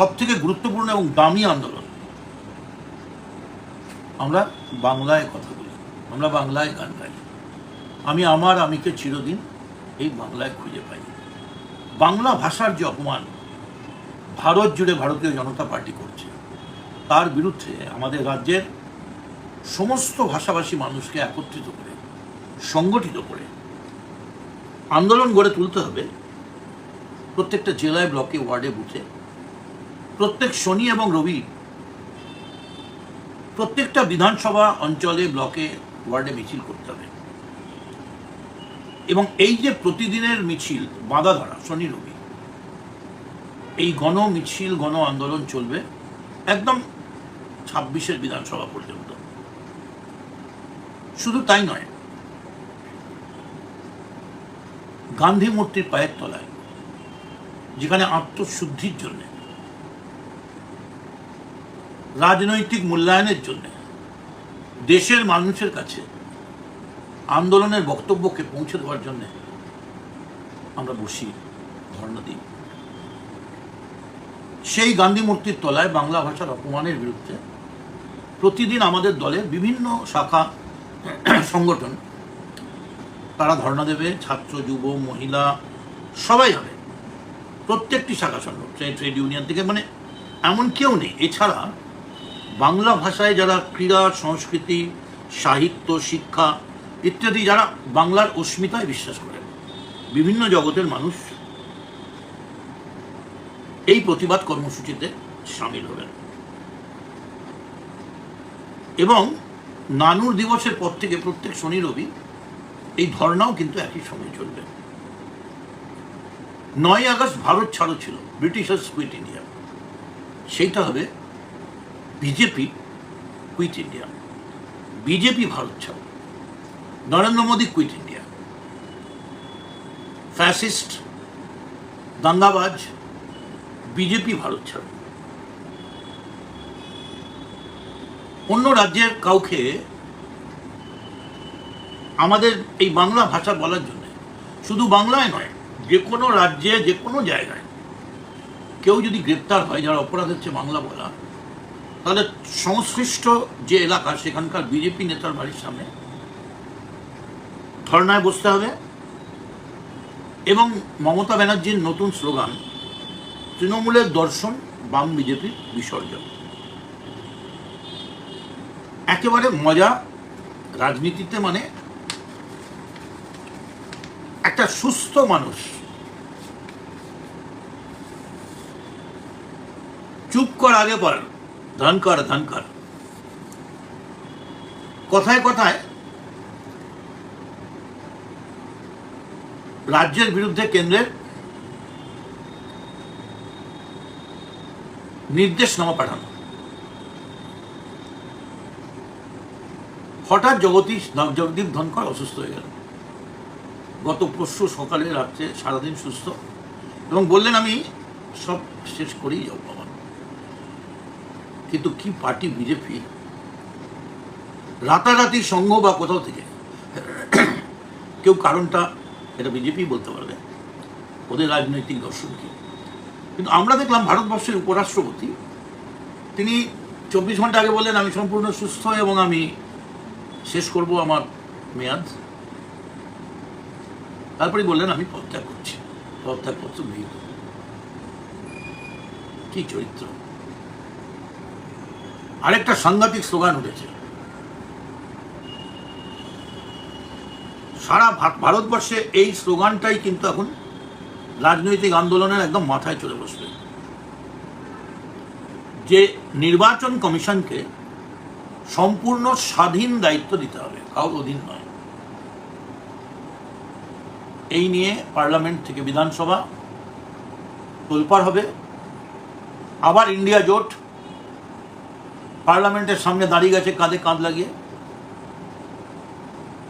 সব থেকে গুরুত্বপূর্ণ এবং দামি আন্দোলন। আমরা বাংলায় কথা বলি, আমরা বাংলায় গান গাই। আমি আমার আমিকে চিরদিন এই বাংলায় খুঁজে পাই। বাংলা ভাষার যে অপমান, ভারত জুড়ে ভারতীয় জনতা পার্টি করছে, তার বিরুদ্ধে আমাদের রাজ্যের সমস্ত ভাষাভাষী মানুষকে একত্রিত করে, সংগঠিত করে আন্দোলন গড়ে তুলতে হবে প্রত্যেকটা জেলায়, ব্লকে, ওয়ার্ডে, বুথে। প্রত্যেক শনি এবং রবি প্রত্যেকটা বিধানসভা অঞ্চলে ব্লকে, ওয়ার্ডে মিছিল করতে হবে। এবং এই যে প্রতিদিনের মিছিল, বাঁধা ধরা, শনি, রবি, এই গণ মিছিল, গণ আন্দোলন চলবে একদম ছাব্বিশের বিধানসভা পর্যন্ত। শুধু তাই নয়, গান্ধী মূর্তির পায়ের তলায়, যেখানে আত্মশুদ্ধির জন্য রাজনৈতিক মূল্যায়নের জন্য দেশের মানুষের কাছে আন্দোলনের বক্তব্যকে পৌঁছে দেওয়ার জন্য আমরা বসি, ধর্ণা দিই। সেই গান্ধী মূর্তির তলায় বাংলা ভাষার অপমানের বিরুদ্ধে প্রতিদিন আমাদের দলের বিভিন্ন শাখা সংগঠন, তারা ধর্ণা দেবে, ছাত্র, যুব, মহিলা, সবাই হবে। প্রত্যেকটি শাখা সংগঠন, ট্রেড ইউনিয়ন থেকে মানে এমন কেউ নেই। এছাড়া বাংলা ভাষায় যারা ক্রীড়া, সংস্কৃতি, সাহিত্য, শিক্ষা ইত্যাদি যারা বাংলার অস্মিতায় বিশ্বাস করেন, বিভিন্ন জগতের মানুষ এই প্রতিবাদ কর্মসূচিতে সামিল হবেন। এবং নানুর দিবসের পর থেকে প্রত্যেক শনি, রবি এই ধর্নাও কিন্তু একই সময় চলবে। নয় আগস্ট ভারত ছাড়ো ছিল, ব্রিটিশার্স কুইট ইন্ডিয়া। সেইটা হবে BJP quit India BJP Bharat ছাড়ো। Narendra Modi quit India fascist দাঙ্গাবাজ, BJP Bharat ছাড়ো। অন্য রাজ্যের কাউকে আমাদের এই বাংলা ভাষা বলার জন্য, শুধু বাংলায় নয়, যে কোনো রাজ্যে, যে কোনো জায়গায়, কেউ যদি গ্রেপ্তার হয়, যারা অপরাধ হচ্ছে বাংলা বলা তাহলে সংশ্লিষ্ট যে এলাকা, সেখানকার বিজেপি নেতার বাড়ির সামনে ধর্নায় বসতে হবে। এবং মমতা ব্যানার্জির নতুন স্লোগান, তৃণমূলের দর্শন, বাম বিজেপির বিসর্জন। একেবারে মজা রাজনীতিতে মানে একটা সুস্থ মানুষ। চুপ কর আগে পর ধান কর ধান কর। কথায় কথায় রাজ্যের বিরুদ্ধে কেন্দ্রের নির্দেশনামা পাঠানো। হঠাৎ জগদীশ, জগদীপ ধনকর অসুস্থ হয়ে গেল। গত পরশু সকালে রাত্রে সারাদিন সুস্থ। এবং বললেন, আমি সব শেষ করেই যাব কিন্তু কি পার্টি বিজেপি? রাতারাতি সংঘ বা কোথাও থেকে? কেউ কারণটা এটা বিজেপি বলতে পারবে। ওদের রাজনৈতিক দর্শন কি? কিন্তু আমরা দেখলাম ভারতবর্ষের উপরাষ্ট্রপতি, তিনি চব্বিশ ঘণ্টা আগে বললেন, আমি সম্পূর্ণ সুস্থ এবং আমি শেষ করব আমার মেয়াদ। তারপরে বললেন, আমি পদত্যাগ করছি। পদত্যাগপত্র গৃহীত। কি চরিত্র? আরেকটা সাংঘাতিক স্লোগান উঠেছে। সারা ভারতবর্ষে এই স্লোগানটাই কিন্তু এখন রাজনৈতিক আন্দোলনের একদম মাথায় চলে বসবে। যে নির্বাচন কমিশনকে সম্পূর্ণ স্বাধীন দায়িত্ব দিতে হবে, কারোর অধীন নয়। এই নিয়ে পার্লামেন্ট থেকে বিধানসভা তোলপাড় হবে। আবার ইন্ডিয়া জোট পার্লামেন্টের সামনে দাঁড়িয়ে গেছে, কাঁধে কাঁধ লাগিয়ে।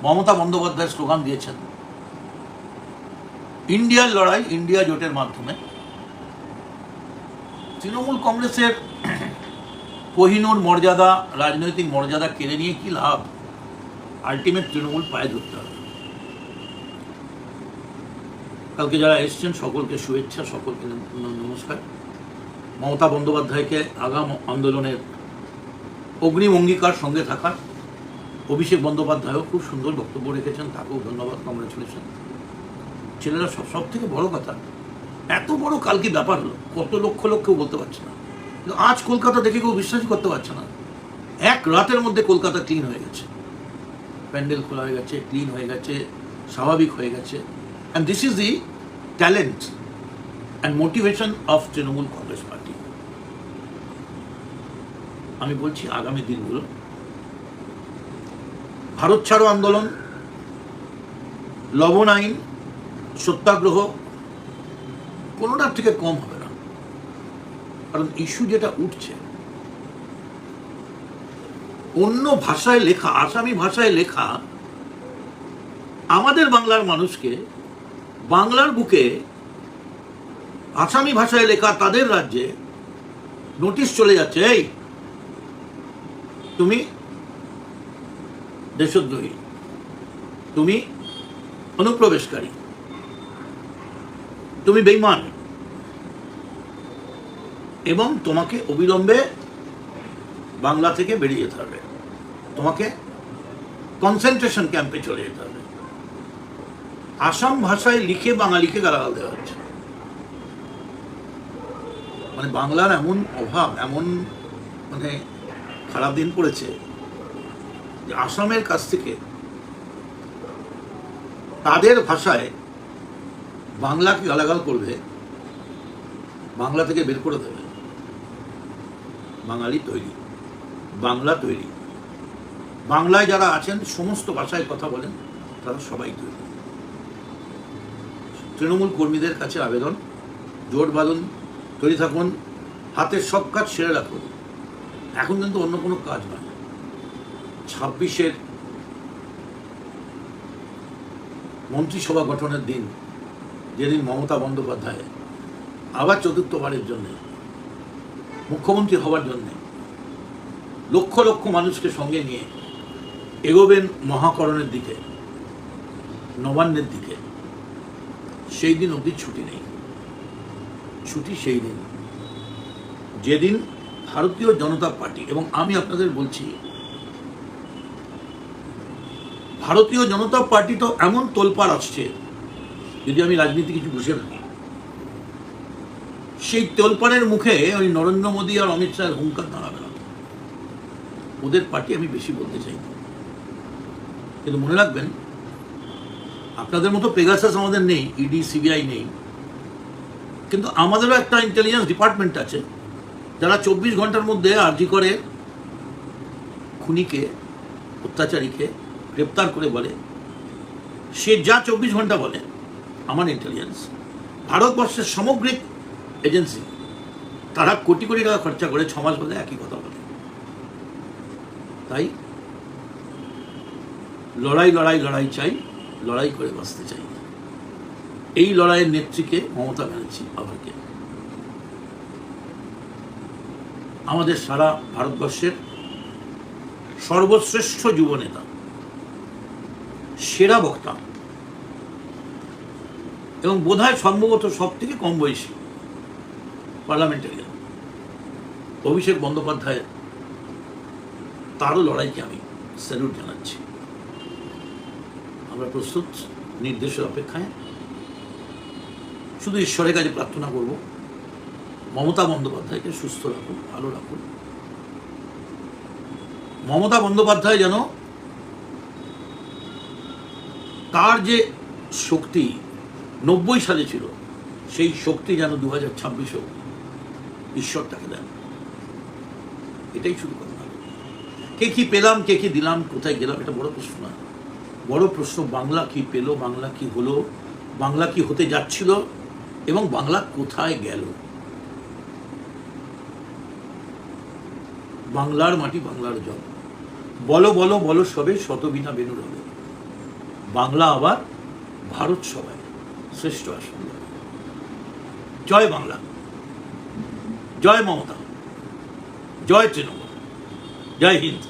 মমতা বন্দ্যোপাধ্যায় স্লোগান দিয়েছেন। ইন্ডিয়ার লড়াই ইন্ডিয়া জোটের মাধ্যমে। তৃণমূল কংগ্রেসের কোহিনুর মর্যাদা, রাজনৈতিক মর্যাদা কেড়ে নিয়ে কি লাভ? আলটিমেট তৃণমূল পায়ে ধরতে হবে। কালকে যারা এসছেন, সকলকে শুভেচ্ছা, সকলকে নমস্কার। মমতা বন্দ্যোপাধ্যায়কে আগাম আন্দোলনের অগ্রিম অঙ্গীকার সঙ্গে থাকার অভিষেক বন্দ্যোপাধ্যায়ও খুব সুন্দর বক্তব্য রেখেছেন, তাকেও ধন্যবাদ কংগ্রেচুলেশন। ছেলেরা সব সব থেকে বড় কথা, এত বড় কালকে ব্যাপার হলো? কত লক্ষ লক্ষ বলতে পারছে না। কিন্তু আজ কলকাতা দেখে কেউ বিশ্বাস করতে পারছে না। এক রাতের মধ্যে কলকাতা ক্লিন হয়ে গেছে। প্যান্ডেল খোলা হয়ে গেছে, ক্লিন হয়ে গেছে, স্বাভাবিক হয়ে গেছে। And this is the talent and motivation of Trinamool Congress party. আমি বলছি আগামী দিনগুলো। ভারত ছাড়ো আন্দোলন, লবণ আইন, সত্যাগ্রহ, কোনোটার থেকে কম হবে না। কারণ ইস্যু যেটা উঠছে, অন্য ভাষায় লেখা, আসামি ভাষায় লেখা, আমাদের বাংলার মানুষকে, বাংলার বুকে আসামি ভাষায় লেখা তাদের রাজ্যে নোটিশ চলে যাচ্ছে, এই তুমি দেশদ্রোহী। তুমি অনুপ্রবেশকারী। তুমি বেইমান এবং তোমাকে অবিলম্বে বাংলা থেকে বেরিয়ে যেতে হবে। তোমাকে কনসেন্ট্রেশন ক্যাম্পে চলে যেতে হবে। আসাম ভাষায় লিখে বাঙালিকে গালাগাল দেওয়া হচ্ছে। মানে বাংলার এমন অভাব, এমন মানে খারাপ দিন পড়েছে, আসামের কাছ থেকে তাদের ভাষায় বাংলাকে গালাগাল করবে, বাংলা থেকে বের করে দেবে। বাঙালি তৈরি, বাংলা তৈরি। বাংলায় যারা আছেন, সমস্ত ভাষায় কথা বলেন, তারা সবাই তৈরি। তৃণমূল কর্মীদের কাছে আবেদন, জোট বাঁধুন, তৈরি থাকুন হাতের সব কাজ সেরে রাখুন। এখন কিন্তু অন্য কোনো কাজ নয় ছাব্বিশের মন্ত্রিসভা গঠনের দিন, যেদিন মমতা বন্দ্যোপাধ্যায় আবার চতুর্থবারের জন্য, মুখ্যমন্ত্রী হওয়ার জন্য লক্ষ লক্ষ মানুষকে সঙ্গে নিয়ে এগোবেন মহাকরণের দিকে, নবান্নের দিকে। সেই দিন অবধি ছুটি নেই। ছুটি সেই দিন। যেদিন ভারতীয় জনতা পার্টি, এবং আমি আপনাদের বলছি, ভারতীয় জনতা পার্টি তো এমন তোলপাড় আসছে, যদি আমি রাজনীতি কিছু বুঝে থাকি, সেই তোলপাড়ের মুখে ওই নরেন্দ্র মোদী আর অমিত শাহের হুঙ্কার দাঁড়াবে না। ওদের পার্টি আমি বেশি বলতে চাই কিন্তু মনে রাখবেন, আপনাদের মতো পেগাসাস আমাদের নেই ইডি সিবিআই নেই। কিন্তু আমাদেরও একটা ইন্টেলিজেন্স ডিপার্টমেন্ট আছে যারা চব্বিশ ঘণ্টার মধ্যে আর্জি করে, খুনিকে, অত্যাচারীকে গ্রেপ্তার করে বলে, সে যা চব্বিশ ঘণ্টা বলে, আমার ইন্টেলিজেন্স ভারতবর্ষের সামগ্রিক এজেন্সি তারা কোটি কোটি টাকা খরচা করে ছমাস মাস বলে একই কথা বলে। তাই লড়াই লড়াই লড়াই চাই, লড়াই করে বাঁচতে চাই। এই লড়াইয়ের নেত্রীকে মমতা ব্যানার্জি আবারকে আমাদের সারা ভারতবর্ষের সর্বশ্রেষ্ঠ যুব নেতা সেরা বক্তা এবং বোধহয় সম্ভবত সব থেকে কম বয়সী পার্লামেন্টারিয়ান অভিষেক বন্দ্যোপাধ্যায়ের তারও লড়াইকে আমি স্যালুট জানাচ্ছি। আমরা প্রস্তুত, নির্দেশের অপেক্ষায়। শুধু ঈশ্বরের কাছে প্রার্থনা করব। মমতা বন্দ্যোপাধ্যায়কে সুস্থ রাখুন, ভালো রাখুন। মমতা বন্দ্যোপাধ্যায় যেন তার যে শক্তি নব্বই সালে ছিল, সেই শক্তি যেন দু হাজার ছাব্বিশেও ঈশ্বর তাকে দেন। এটাই শুধু কথা। কে কি পেলাম, কে কি দিলাম, কোথায় গেলাম, এটা বড় প্রশ্ন না। বড় প্রশ্ন, বাংলা কি পেল, বাংলা কি হলো, বাংলা কি হতে যাচ্ছিল, এবং বাংলা কোথায় গেল? বাংলার মাটি বাংলার জল। বলো বলো বলো সবে শতবিনা বেনুর হবে বাংলা আবার ভারত সবাই শ্রেষ্ঠ আসন। জয় বাংলা। জয় মমতা। জয় তৃণমূল। জয় হিন্দ।